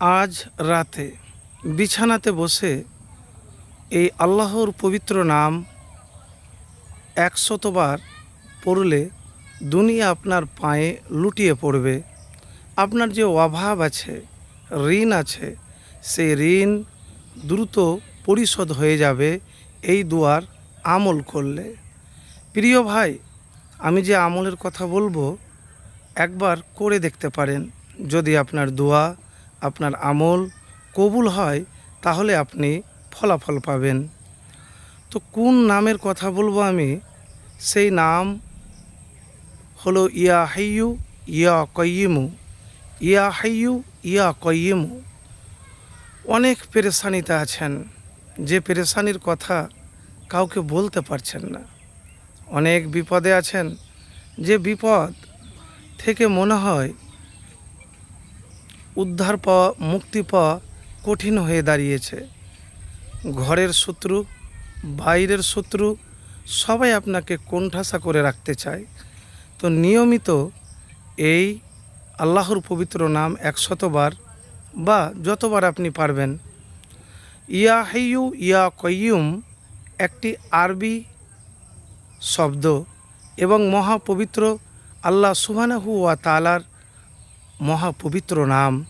আজ রাতে বিছানাতে বসে এই আল্লাহর পবিত্র নাম একশতবার পড়লে দুনিয়া আপনার পায়ে লুটিয়ে পড়বে। আপনার যে অভাব আছে, ঋণ আছে, সেই ঋণ দ্রুত পরিশোধ হয়ে যাবে এই দুয়ার আমল করলে। প্রিয় ভাই, আমি যে আমলের কথা বলব, একবার করে দেখতে পারেন যদি আপনার দোয়া আপনার আমল কবুল হয়, তাহলে আপনি ফলাফল পাবেন। তো কোন নামের কথা বলব আমি? সেই নাম হলো ইয়া হাইয়ু, ইয়া কয়িমু ইয়া হাইয়ু, ইয়া কয়িমু অনেক পেরেশানিতে আছেন। যে পেরেশানির কথা কাউকে বলতে পারছেন না। অনেক বিপদে আছেন। যে বিপদ থেকে মনে হয় উদ্ধার পাওয়া, মুক্তি পাওয়া কঠিন হয়ে দাঁড়িয়েছে। ঘরের শত্রু, বাইরের শত্রু সবাই আপনাকে কোণঠাসা করে রাখতে চায়। তো নিয়মিত এই আল্লাহর পবিত্র নাম একশতবার বা যতবার আপনি পারবেন। ইয়া হাইয়ু, ইয়া কয়ুম একটি আরবি শব্দ এবং মহাপবিত্র আল্লাহ সুবহানাহু ওয়া তালার মহাপবিত্র নাম,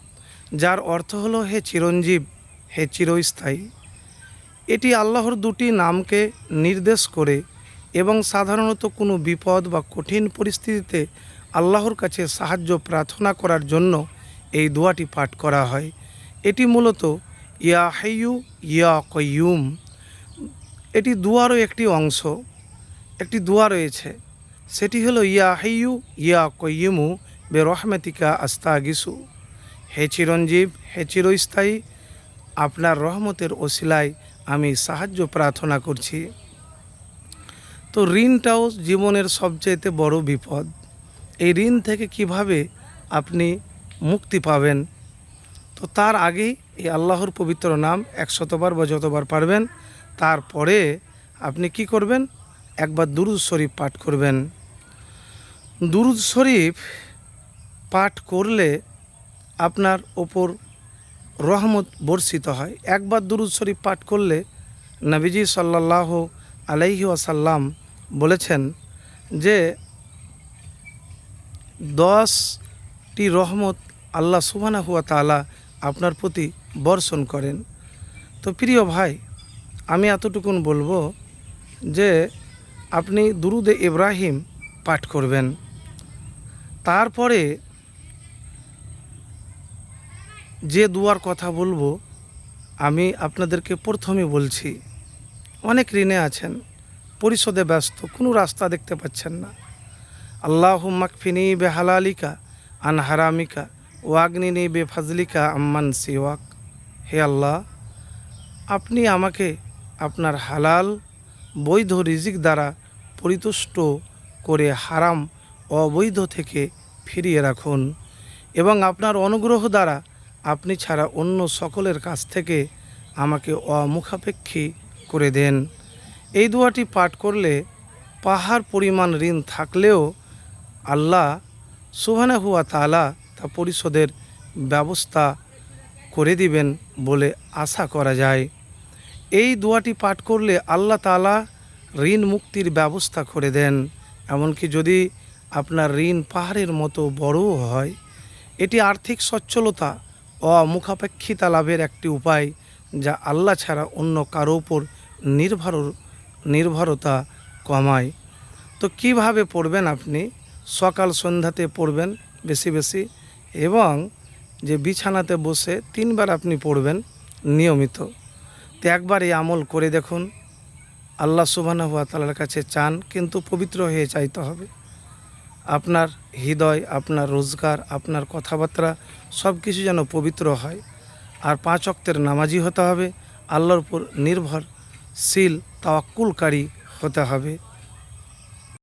যার অর্থ হলো, হে চিরঞ্জীব, হে চিরস্থায়ী। এটি আল্লাহর দুটি নামকে নির্দেশ করে এবং সাধারণত কোনো বিপদ বা কঠিন পরিস্থিতিতে আল্লাহর কাছে সাহায্য প্রার্থনা করার জন্য এই দোয়াটি পাঠ করা হয়। এটি মূলত, ইয়া হাইয়ু, ইয়া কয়ুম এটি দুয়ারও একটি অংশ, একটি দোয়া রয়েছে। সেটি হলো, ইয়া হাইয়ু, ইয়া কয়িমু বে রহমাতিকা আস্তাগিসু। হে চিরঞ্জীব, হে চিরস্থায়ী, আপনার রহমতের ওসিলায় আমি সাহায্য প্রার্থনা করছি। তো ঋণটাও জীবনের সবচেয়েতে বড় বিপদ। এই ঋণ থেকে কীভাবে আপনি মুক্তি পাবেন? তো তার আগেই এই আল্লাহর পবিত্র নাম একশতবার বা যতবার পারবেন, তারপরে আপনি কি করবেন? একবার দুরুদ শরীফ পাঠ করবেন। দুরুদ শরীফ পাঠ করলে আপনার ওপর রহমত বর্ষিত হয়। একবার দুরুদ শরীফ পাঠ করলে নবীজি সাল্লাহ আলাইহি ওয়াসাল্লাম বলেছেন যে, দশটি রহমত আল্লাহ সুবানা হুয়া তালা আপনার প্রতি বর্ষণ করেন। তো প্রিয় ভাই, আমি এতটুকুন বলব যে, আপনি দুরুদে ইব্রাহিম পাঠ করবেন। তারপরে যে দুয়ার কথা বলব, আমি আপনাদেরকে প্রথমে বলছি, অনেক ঋণে আছেন, পরিশোধে ব্যস্ত, কোনো রাস্তা দেখতে পাচ্ছেন না। আল্লাহ মাকফিনি বে হালালিকা আন হারামিকা ওয়াগনিনি বে ফাজলিকা আম্মান সিওয়াক। হে আল্লাহ, আপনি আমাকে আপনার হালাল, বৈধ রিজিক দ্বারা পরিতুষ্ট করে হারাম, অবৈধ থেকে ফিরিয়ে রাখুন এবং আপনার অনুগ্রহ দ্বারা আপনি ছাড়া অন্য সকলের কাছ থেকে আমাকে অমুখাপেক্ষী করে দেন। এই দোয়াটি পাঠ করলে পাহাড় পরিমাণ ঋণ থাকলেও আল্লাহ সুহানা হুয়া তালা তা পরিশোধের ব্যবস্থা করে দিবেন বলে আশা করা যায়। এই দোয়াটি পাঠ করলে আল্লাহ তালা ঋণ মুক্তির ব্যবস্থা করে দেন। এমনকি যদি আপনার ঋণ পাহাড়ের মতো বড়ও হয়, এটি আর্থিক সচ্ছলতা অমুখাপেক্ষিতা লাভের একটি উপায় যা আল্লাহ ছাড়া অন্য কারও উপর নির্ভর, নির্ভরতা কমায়। তো কীভাবে পড়বেন আপনি? সকাল সন্ধ্যাতে পড়বেন বেশি বেশি এবং যে বিছানাতে বসে তিনবার আপনি পড়বেন নিয়মিত। তো একবার এই আমল করে দেখুন। আল্লাহ সুবানা হুয়া তালার কাছে চান, কিন্তু পবিত্র হয়ে চাইতে হবে। আপনার হৃদয়, আপনার রোজগার, আপনার কথাবার্তা সব কিছু যেন পবিত্র হয়। আর পাঁচ অক্তের নামাজি হতে হবে। আল্লাহর উপর নির্ভরশীল, তাওয়াক্কুলকারী হতে হবে।